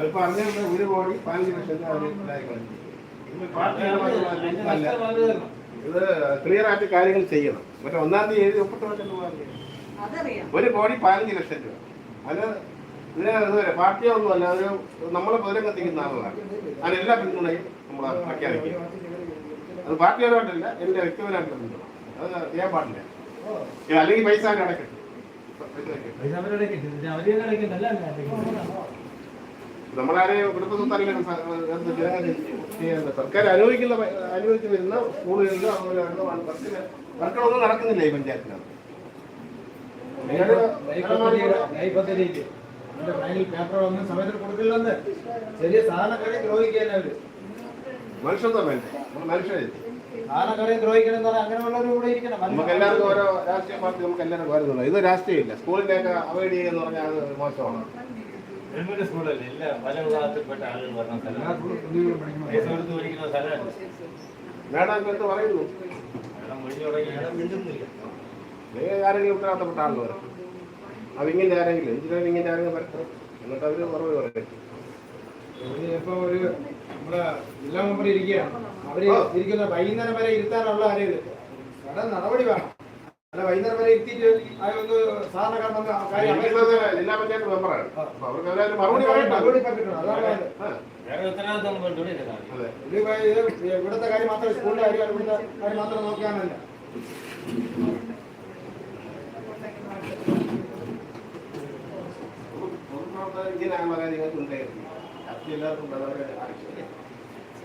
ഒരു കോടി ഇത് ക്ലിയർ ആയിട്ട് കാര്യങ്ങൾ ചെയ്യണം മറ്റേ ഒന്നാം തീയതി എഴുതി മുപ്പത്തി ഒരു കോടി പതിനഞ്ച് ലക്ഷം രൂപ. അത് ഇതിനെ ഇതുവരെ പാർട്ടിയോ ഒന്നുമല്ല നമ്മളെ പൊതുരം കത്തിക്കുന്ന ആളുകളാണ്. അതിനെല്ലാ പിന്തുണയും നമ്മൾ പ്രഖ്യാപിക്കും. അത് പാർട്ടിപരമായിട്ടല്ല എന്റെ വ്യക്തിപരമായിട്ടുണ്ട് അത് ചെയ്യാൻ പാടില്ല. അല്ലെങ്കിൽ പൈസ അടക്കട്ടെ നമ്മളാരെ കുടുംബ സ്വത്തല്ല സർക്കാർ അനുവദിക്കുന്ന പൈ- വരുന്ന സ്കൂളുകളിലും അതുപോലെ വർക്കുകളൊന്നും നടക്കുന്നില്ല ഈ പഞ്ചായത്തിനകത്ത്. പേപ്പർ ഒന്നും സമയത്തിന് കൊടുക്കില്ലെന്ന് ചെറിയ സാധനക്കാരെ ദ്രോഹിക്കാൻ അവർ? മനുഷ്യത്വം വേണ്ടേ നമ്മൾ മനുഷ്യരെ സാധനക്കാരെ ദ്രോഹിക്കണം അങ്ങനെയുള്ളവർ ഇവിടെ ഇരിക്കണം. നമുക്ക് എല്ലാവർക്കും ഓരോ രാഷ്ട്രീയ പാർട്ടി നമുക്ക് എല്ലാവർക്കും വരുന്നുള്ളൂ ഇത് രാഷ്ട്രീയമില്ല. സ്കൂളിന്റെ ഒക്കെ അവൈഡ് ചെയ്യുക എന്ന് പറഞ്ഞാൽ അത് മോശമാണ്. ഗവൺമെന്റ് സ്കൂളല്ല? എല്ലാ പല വിഭാഗത്തിൽപ്പെട്ട ആളുകൾ പറഞ്ഞ സ്ഥലമാണ് പൈസ കൊടുത്ത് പഠിക്കുന്ന മേഡം എന്ത് പറയുന്നു? തുടങ്ങി. ആരെങ്കിലും ഉത്തരവാദിത്തപ്പെട്ട ആളുകൾ വരും. ആരെങ്കിലും എഞ്ചിനീയറിംഗിന്റെ ആരെങ്കിലും വരട്ടെ. എന്നിട്ട് അവർ മറുപടി പറയും. ഇപ്പൊ ഒരു നമ്മുടെ ജില്ലാ മെമ്പർ ഇരിക്കുകയാണ്. അവർ ഇരിക്കുന്ന വൈകുന്നേരം വരെ ഇരുത്താനുള്ള ആരെയും കട നടപടി വേണം. അല്ല വൈകുന്നേരം വരെ ഇരുത്തിയിട്ട് ഇരിക്കുന്നത് ജില്ലാ പഞ്ചായത്ത് മെമ്പറാണ് അവർക്ക് മറുപടി പറ്റിട്ടുണ്ട് അതാണ് ഇവിടുത്തെ കാര്യം മാത്രം സ്കൂളിന്റെ കാര്യം ഇവിടുത്തെ കാര്യം മാത്രം നോക്കിയാണല്ല പൊതുപ്രവർത്തകർ ഇങ്ങനെ നിങ്ങൾക്ക് ഉണ്ടായിരുന്നു എല്ലാവർക്കും വളരെ ആവശ്യമില്ല?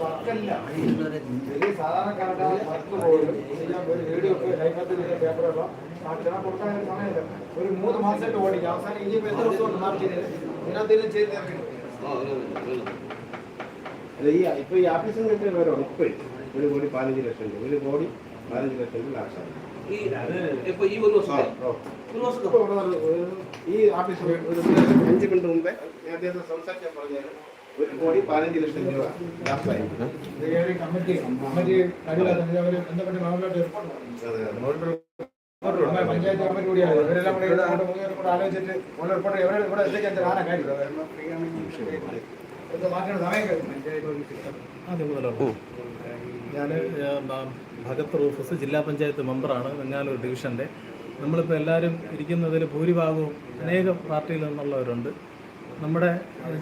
വർക്കല്ല വർക്ക് ഒരു വീഡിയോ ഒക്കെ ലൈഫത്തിൽ കൊടുക്കാൻ സമയമില്ല ഒരു മൂന്ന് മാസമായിട്ട് ഓടിക്കും അവസാനം ഇനി എത്ര ദിവസം കൊണ്ട് മാർക്ക് ചെയ്തത് ഇതിനകത്ത് ചെയ്ത് ഇപ്പൊ ഈ ആഫീസിൽ നിന്ന് ഇപ്പൊ ഒരു കോടി പതിനഞ്ച് ലക്ഷം രൂപ ഒരു കോടി പതിനഞ്ച് ലക്ഷം രൂപ ഈ ഇപ്പൊ ഈ ഒരു വർഷത്തെ ഒരു വർഷത്തെ ഇവിടെ ഒരു- ഒരു- ഈ ആഫീസിൽ ഒരു അഞ്ച് മിനിറ്റ് മുമ്പേ. നേരത്തെ സംസാരിക്കാൻ പറഞ്ഞാൽ ഒരു കോടി പതിനഞ്ച് ലക്ഷം രൂപ കമ്മിറ്റി കമ്മിറ്റി കഴിവില്ലാത്ത അവർ ബന്ധപ്പെട്ട് ഗവൺമെന്റ് റിപ്പോർട്ട് പഞ്ചായത്ത് കമ്മിറ്റി കൂടിയാണ്. ഇവരെല്ലാം കൂടെ ഇവിടെ ആലോചിച്ചിട്ട് റിപ്പോർട്ട് എവിടെ ഇവിടെ എത്തിക്കാൻ കാര്യം? ഞാൻ ഭഗത് റൂഫസ് ജില്ലാ പഞ്ചായത്ത് മെമ്പറാണ് വെങ്ങാനൂർ ഡിവിഷന്റെ. നമ്മളിപ്പോൾ എല്ലാവരും ഇരിക്കുന്നതിൽ ഭൂരിഭാഗവും അനേകം പാർട്ടിയിൽ നിന്നുള്ളവരുണ്ട്. നമ്മുടെ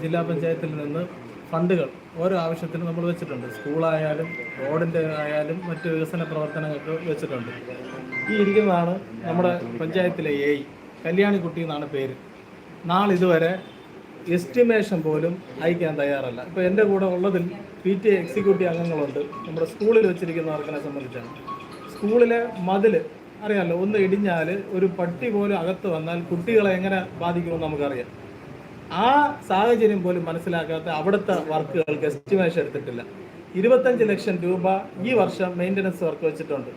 ജില്ലാ പഞ്ചായത്തിൽ നിന്ന് ഫണ്ടുകൾ ഓരോ ആവശ്യത്തിനും നമ്മൾ വെച്ചിട്ടുണ്ട്. സ്കൂളായാലും റോഡിന്റെ ആയാലും മറ്റ് വികസന പ്രവർത്തനങ്ങൾക്ക് വെച്ചിട്ടുണ്ട്. ഈ ഇരിക്കുന്നതാണ് നമ്മുടെ പഞ്ചായത്തിലെ എ കല്യാണിക്കുട്ടി എന്നാണ് പേര്. നാളിതുവരെ എസ്റ്റിമേഷൻ പോലും അയക്കാൻ തയ്യാറല്ല. ഇപ്പോൾ എന്റെ കൂടെ ഉള്ളതിൽ പി ടി എക്സിക്യൂട്ടീവ് അംഗങ്ങളുണ്ട്. നമ്മുടെ സ്കൂളിൽ വെച്ചിരിക്കുന്നവർക്കിനെ സംബന്ധിച്ചാണ്. സ്കൂളിലെ മതിൽ അറിയാമല്ലോ ഒന്ന് ഇടിഞ്ഞാൽ ഒരു പട്ടി പോലും അകത്ത് വന്നാൽ കുട്ടികളെ എങ്ങനെ ബാധിക്കുമെന്ന് നമുക്കറിയാം. ആ സാഹചര്യം പോലും മനസ്സിലാക്കാത്ത അവിടുത്തെ വർക്കുകൾക്ക് എസ്റ്റിമേഷൻ എടുത്തിട്ടില്ല. ഇരുപത്തഞ്ച് ലക്ഷം രൂപ ഈ വർഷം മെയിന്റനൻസ് വർക്ക് വെച്ചിട്ടുണ്ട്.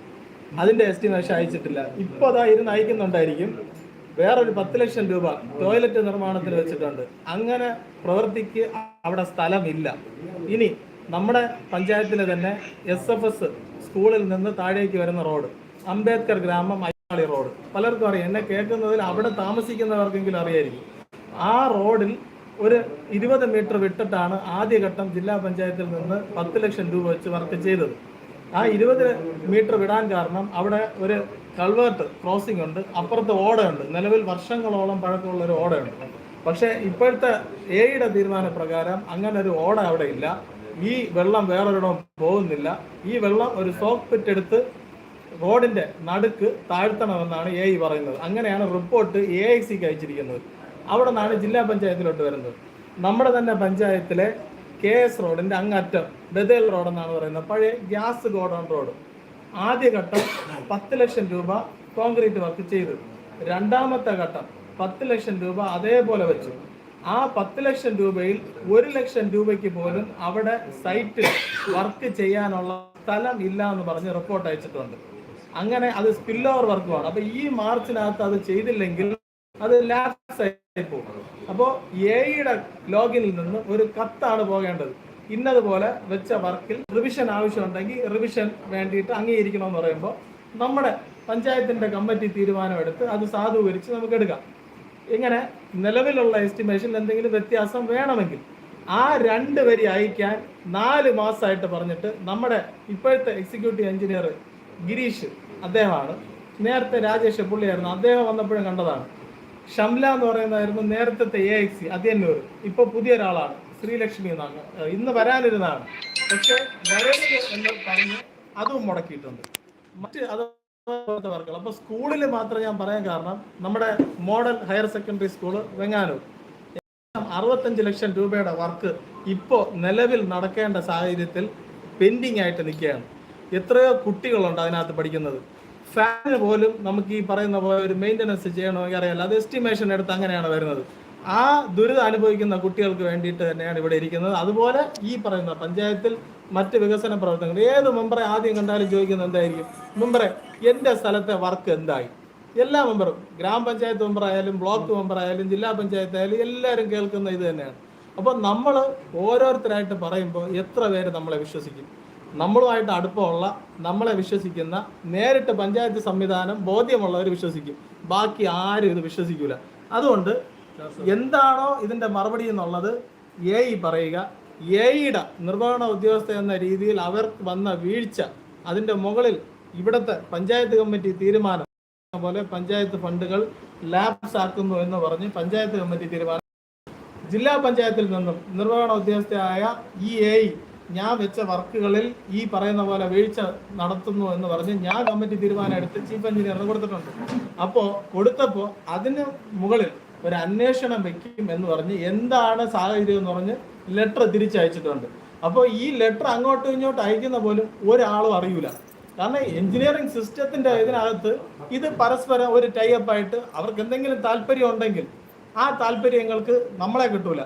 അതിന്റെ എസ്റ്റിമേഷൻ അയച്ചിട്ടില്ല. ഇപ്പോൾ അതാ ഇരുന്ന് അയക്കുന്നുണ്ടായിരിക്കും. വേറൊരു പത്ത് ലക്ഷം രൂപ ടോയ്ലറ്റ് നിർമ്മാണത്തിന് വെച്ചിട്ടുണ്ട്. അങ്ങനെ പ്രവൃത്തിക്ക് അവിടെ സ്ഥലമില്ല. ഇനി നമ്മുടെ പഞ്ചായത്തിലെ തന്നെ എസ് എഫ് എസ് സ്കൂളിൽ നിന്ന് താഴേക്ക് വരുന്ന റോഡ് അംബേദ്കർ ഗ്രാമം അയ്യാളി റോഡ്. പലർക്കും അറിയാം. എന്നെ കേൾക്കുന്നതിൽ അവിടെ താമസിക്കുന്നവർക്കെങ്കിലും അറിയായിരിക്കും. ആ റോഡിൽ ഒരു ഇരുപത് മീറ്റർ വിട്ടിട്ടാണ് ആദ്യഘട്ടം ജില്ലാ പഞ്ചായത്തിൽ നിന്ന് പത്ത് ലക്ഷം രൂപ വെച്ച് വർക്ക് ചെയ്തത്. ആ ഇരുപത് മീറ്റർ വിടാൻ കാരണം അവിടെ ഒരു കൾവേർട്ട് ക്രോസിംഗ് ഉണ്ട് അപ്പുറത്ത് ഓടയുണ്ട്. നിലവിൽ വർഷങ്ങളോളം പഴക്കമുള്ള ഒരു ഓടയുണ്ട്. പക്ഷേ ഇപ്പോഴത്തെ എയുടെ തീരുമാനപ്രകാരം അങ്ങനെ ഒരു ഓട അവിടെ ഇല്ല. ഈ വെള്ളം വേറൊരിടം പോകുന്നില്ല. ഈ വെള്ളം ഒരു സോക്ക് പിറ്റ് എടുത്ത് റോഡിന്റെ നടുക്ക് താഴ്ത്തണമെന്നാണ് എ പറയുന്നത്. അങ്ങനെയാണ് റിപ്പോർട്ട് എ ഐ സിക്ക് അയച്ചിരിക്കുന്നത്. അവിടെ നിന്നാണ് ജില്ലാ പഞ്ചായത്തിലോട്ട് വരുന്നത്. നമ്മുടെ തന്നെ പഞ്ചായത്തിലെ കെ എസ് റോഡിന്റെ അങ്ങറ്റം ബദേൽ റോഡ് എന്നാണ് പറയുന്നത്. പഴയ ഗ്യാസ് ഗോഡൗൺ റോഡ്. ആദ്യഘട്ടം പത്ത് ലക്ഷം രൂപ കോൺക്രീറ്റ് വർക്ക് ചെയ്തു. രണ്ടാമത്തെ ഘട്ടം പത്ത് ലക്ഷം രൂപ അതേപോലെ വെച്ചു. ആ പത്ത് ലക്ഷം രൂപയിൽ ഒരു ലക്ഷം രൂപയ്ക്ക് പോലും അവിടെ സൈറ്റിൽ വർക്ക് ചെയ്യാനുള്ള സ്ഥലം ഇല്ല എന്ന് പറഞ്ഞ് റിപ്പോർട്ട് അയച്ചിട്ടുണ്ട്. അങ്ങനെ അത് സ്പിൽ ഓവർ വർക്കുമാണ് അപ്പൊ ഈ മാർച്ചിനകത്ത് അത് ചെയ്തില്ലെങ്കിൽ അത് ലാപ്സ് ആയി പോകും. അപ്പോൾ എയുടെ ലോഗിനിൽ നിന്ന് ഒരു കത്താണ് പോകേണ്ടത്. ഇന്നതുപോലെ വെച്ച വർക്കിൽ റിവിഷൻ ആവശ്യമുണ്ടെങ്കിൽ റിവിഷൻ വേണ്ടിയിട്ട് അംഗീകരിക്കണമെന്ന് പറയുമ്പോൾ നമ്മുടെ പഞ്ചായത്തിന്റെ കമ്മിറ്റി തീരുമാനമെടുത്ത് അത് സാധൂകരിച്ച് നമുക്ക് എടുക്കാം. ഇങ്ങനെ നിലവിലുള്ള എസ്റ്റിമേഷനിൽ എന്തെങ്കിലും വ്യത്യാസം വേണമെങ്കിൽ ആ രണ്ട് വരി അയക്കാൻ നാല് മാസമായിട്ട് പറഞ്ഞിട്ട് നമ്മുടെ ഇപ്പോഴത്തെ എക്സിക്യൂട്ടീവ് എഞ്ചിനീയർ ഗിരീഷ് അദ്ദേഹമാണ്. നേരത്തെ രാജേഷ് പുള്ളിയായിരുന്നു. അദ്ദേഹം വന്നപ്പോഴും കണ്ടതാണ്. ഷംല എന്ന് പറയുന്നതായിരുന്നു നേരത്തെ എ എക്സി അതിയന്നൂർ ഇപ്പോൾ പുതിയ ഒരാളാണ് ശ്രീലക്ഷ്മി എന്നാണ്. ഇന്ന് വരാനിരുന്നതാണ് പക്ഷെ വരരുത് എന്ന് പറഞ്ഞ് അതും മുടക്കിയിട്ടുണ്ട്. മറ്റ് അത് വർക്കുകൾ. അപ്പൊ സ്കൂളിൽ മാത്രം ഞാൻ പറയാൻ കാരണം നമ്മുടെ model higher secondary school Venganoor. അറുപത്തഞ്ച് ലക്ഷം രൂപയുടെ വർക്ക് ഇപ്പോൾ നിലവിൽ നടക്കേണ്ട സാഹചര്യത്തിൽ പെൻഡിങ് ആയിട്ട് നിൽക്കുകയാണ്. എത്രയോ കുട്ടികളുണ്ട് അതിനകത്ത് പഠിക്കുന്നത്. ഫാന് പോലും നമുക്ക് ഈ പറയുന്ന പോലെ ഒരു മെയിന്റനൻസ് ചെയ്യണമെങ്കിൽ അറിയാലോ അത് എസ്റ്റിമേഷൻ എടുത്ത് അങ്ങനെയാണ് വരുന്നത്. ആ ദുരിതം അനുഭവിക്കുന്ന കുട്ടികൾക്ക് വേണ്ടിയിട്ട് തന്നെയാണ് ഇവിടെ ഇരിക്കുന്നത്. അതുപോലെ ഈ പറയുന്ന പഞ്ചായത്തിൽ മറ്റ് വികസന പ്രവർത്തനങ്ങൾ ഏത് മെമ്പറെ ആദ്യം കണ്ടാലും ചോദിക്കുന്നത് എന്തായിരിക്കും? മെമ്പറെ എന്റെ സ്ഥലത്തെ വർക്ക് എന്തായി? എല്ലാ മെമ്പറും ഗ്രാമപഞ്ചായത്ത് മെമ്പറായാലും ബ്ലോക്ക് മെമ്പറായാലും ജില്ലാ പഞ്ചായത്ത് ആയാലും എല്ലാവരും കേൾക്കുന്ന ഇത് തന്നെയാണ്. അപ്പോൾ നമ്മൾ ഓരോരുത്തരായിട്ട് പറയുമ്പോൾ എത്ര പേര് നമ്മളെ വിശ്വസിക്കും? നമ്മളുമായിട്ട് അടുപ്പമുള്ള നമ്മളെ വിശ്വസിക്കുന്ന നേരിട്ട് പഞ്ചായത്ത് സംവിധാനം ബോധ്യമുള്ളവർ വിശ്വസിക്കും. ബാക്കി ആരും ഇത് വിശ്വസിക്കില്ല അതുകൊണ്ട് എന്താണോ ഇതിന്റെ മറുപടി എന്നുള്ളത് എ ഇ പറയുക. എയുടെ നിർവഹണ ഉദ്യോഗസ്ഥ എന്ന രീതിയിൽ അവർ വന്ന വീഴ്ച അതിന്റെ മുകളിൽ ഇവിടുത്തെ പഞ്ചായത്ത് കമ്മിറ്റി തീരുമാനം പോലെ പഞ്ചായത്ത് ഫണ്ടുകൾ ലാപ്സ് ആക്കുന്നു എന്ന് പറഞ്ഞ് പഞ്ചായത്ത് കമ്മിറ്റി തീരുമാനം. ജില്ലാ പഞ്ചായത്തിൽ നിന്നും നിർവഹണ ഉദ്യോഗസ്ഥയായ ഈ എ ഞാൻ വെച്ച വർക്കുകളിൽ ഈ പറയുന്ന പോലെ വീഴ്ച നടത്തുന്നു എന്ന് പറഞ്ഞ് ഞാൻ കമ്മിറ്റി തീരുമാനം എടുത്ത് ചീഫ് എഞ്ചിനീയറിന് കൊടുത്തിട്ടുണ്ട്. അപ്പോൾ കൊടുത്തപ്പോൾ അതിന് മുകളിൽ ഒരു അന്വേഷണം വെക്കും എന്ന് പറഞ്ഞ് എന്താണ് സാഹചര്യം എന്ന് പറഞ്ഞ് ലെറ്റർ തിരിച്ചയച്ചിട്ടുണ്ട്. അപ്പോൾ ഈ ലെറ്റർ അങ്ങോട്ടും ഇങ്ങോട്ടും അയക്കുന്ന പോലും ഒരാളും അറിയൂല. കാരണം എഞ്ചിനീയറിംഗ് സിസ്റ്റത്തിന്റെ ഇതിനകത്ത് ഇത് പരസ്പരം ഒരു ടൈപ്പ് ആയിട്ട് അവർക്ക് എന്തെങ്കിലും താല്പര്യം ഉണ്ടെങ്കിൽ ആ താല്പര്യങ്ങൾക്ക് നമ്മളെ കിട്ടൂല.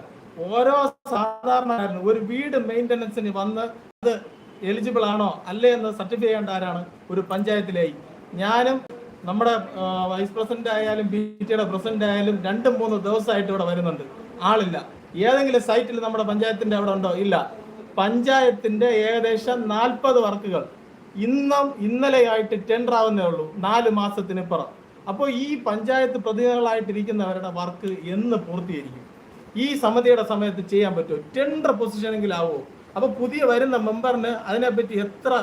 ഓരോ സാധാരണക്കാരനും ഒരു വീട് മെയിന്റനൻസിന് വന്ന് അത് എലിജിബിൾ ആണോ അല്ലേ എന്ന് സർട്ടിഫൈ ചെയ്യേണ്ട ആരാണ്? ഒരു പഞ്ചായത്തിലായി. ഞാനും നമ്മുടെ വൈസ് പ്രസിഡന്റ് ആയാലും ബി ടിയുടെ പ്രസിഡന്റ് ആയാലും രണ്ടും മൂന്ന് ദിവസമായിട്ട് ഇവിടെ വരുന്നുണ്ട്. ആളില്ല. ഏതെങ്കിലും സൈറ്റിൽ നമ്മുടെ പഞ്ചായത്തിന്റെ അവിടെ ഉണ്ടോ? ഇല്ല. പഞ്ചായത്തിന്റെ ഏകദേശം നാൽപ്പത് വർക്കുകൾ. ഇന്നും ഇന്നലെയായിട്ട് ടെൻഡർ ആവുന്നേ ഉള്ളൂ. നാല് മാസത്തിനിപ്പുറം അപ്പോൾ ഈ പഞ്ചായത്ത് പ്രതിനിധികളായിട്ടിരിക്കുന്നവരുടെ വർക്ക് എന്ന് പൂർത്തീകരിക്കും. ഈ സമിതിയുടെ സമയത്ത് ചെയ്യാൻ പറ്റുമോ? ടെൻഡർ പൊസിഷനെങ്കിലാവോ അപ്പോൾ പുതിയ വരുന്ന മെമ്പറിന് അതിനെപ്പറ്റി എത്ര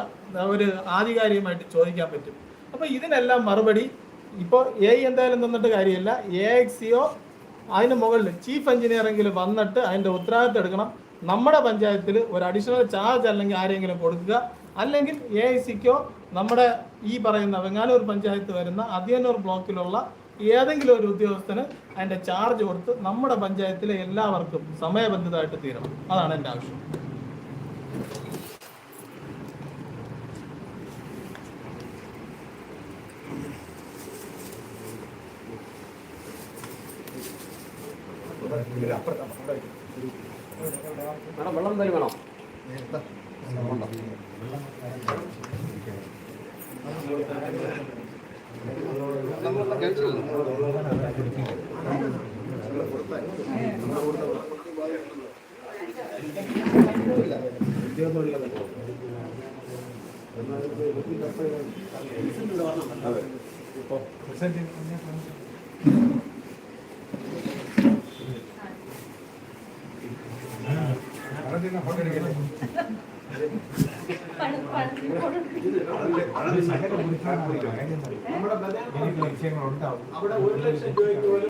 ഒരു ആധികാരികമായിട്ട് ചോദിക്കാൻ പറ്റും? അപ്പൊ ഇതിനെല്ലാം മറുപടി ഇപ്പോൾ എ എന്തായാലും നിന്നിട്ട് കാര്യമില്ല. എ എക്സിയോ അതിന് മുകളിൽ ചീഫ് എഞ്ചിനീയറെങ്കിലും വന്നിട്ട് അതിന്റെ ഉത്തരവാദിത്തം എടുക്കണം. നമ്മുടെ പഞ്ചായത്തിൽ ഒരു അഡീഷണൽ ചാർജ് അല്ലെങ്കിൽ ആരെങ്കിലും കൊടുക്കുക. അല്ലെങ്കിൽ എ ഐ സിക്കോ നമ്മുടെ ഈ പറയുന്ന വെങ്ങാനൂർ പഞ്ചായത്ത് വരുന്ന അതിയന്നൂർ ബ്ലോക്കിലുള്ള ഏതെങ്കിലും ഒരു ഉദ്യോഗസ്ഥന് അതിന്റെ ചാർജ് കൊടുത്ത് നമ്മുടെ പഞ്ചായത്തിലെ എല്ലാവർക്കും സമയബന്ധിതമായിട്ട് തീരണം. അതാണ് എന്റെ ആവശ്യം. വേണം വെള്ളം എന്തായാലും വേണം. അതെ. ഇപ്പോൾ നമ്മുടെ അവിടെ ഒരു ലക്ഷം രൂപയ്ക്ക് പോലും